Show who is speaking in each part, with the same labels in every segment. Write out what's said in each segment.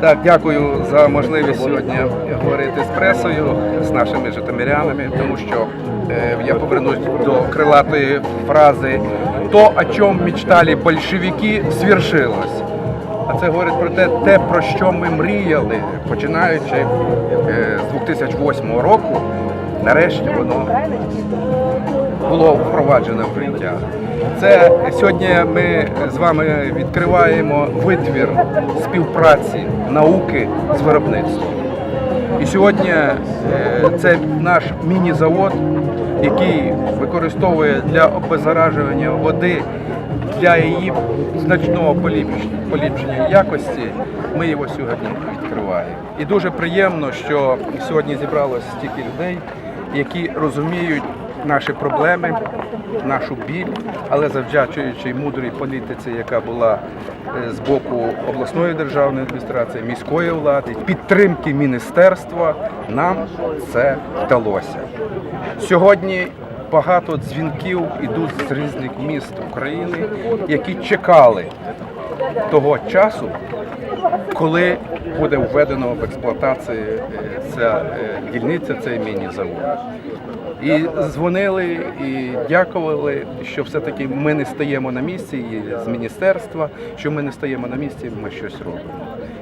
Speaker 1: Так, дякую за можливість сьогодні говорити з пресою, з нашими житомирянами, тому що е, я повернусь до крилатої фрази «То, о чому мечтали большевики, свершилось». А це говорить про те, те, про що ми мріяли, починаючи е, з 2008 року, нарешті воно було впроваджено в життя. Це сьогодні ми з вами відкриваємо витвір співпраці науки з виробництвом. І сьогодні е, це наш міні-завод, який використовує для обеззаражування води для її значного поліпшення, поліпшення якості. Ми його сьогодні відкриваємо. І дуже приємно, що сьогодні зібралося стільки людей, які розуміють наші проблеми, нашу біль, але завдячуючи мудрій політиці, яка була е, з боку обласної державної адміністрації, міської влади, підтримки міністерства, нам це вдалося. Сьогодні багато дзвінків ідуть з різних міст України, які чекали того часу, коли буде введено в експлуатацію е, ця е, дільниця, цей міні-завод. І дзвонили і дякували, що все-таки ми не стаємо на місці і з міністерства, що ми не стаємо на місці, ми щось робимо.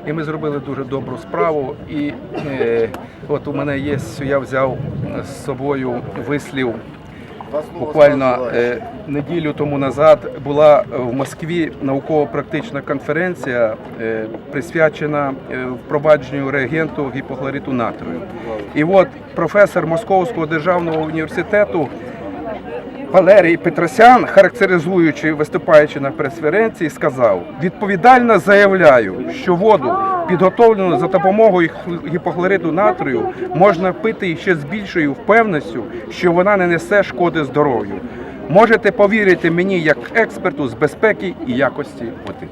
Speaker 1: І ми зробили дуже добру справу. І е, от у мене є, я взяв з собою вислів Буквально е, неділю тому назад була в Москві науково-практична конференція, е, присвячена е, впровадженню реагенту гіпохлориту натрію. І от професор Московського державного університету Валерій Петросян, характеризуючи, виступаючи на прес-конференції, сказав: відповідально заявляю, що воду, підготовлену за допомогою гіпохлориду натрію, можна пити ще з більшою впевненістю, що вона не несе шкоди здоров'ю. Можете повірити мені як експерту з безпеки і якості води.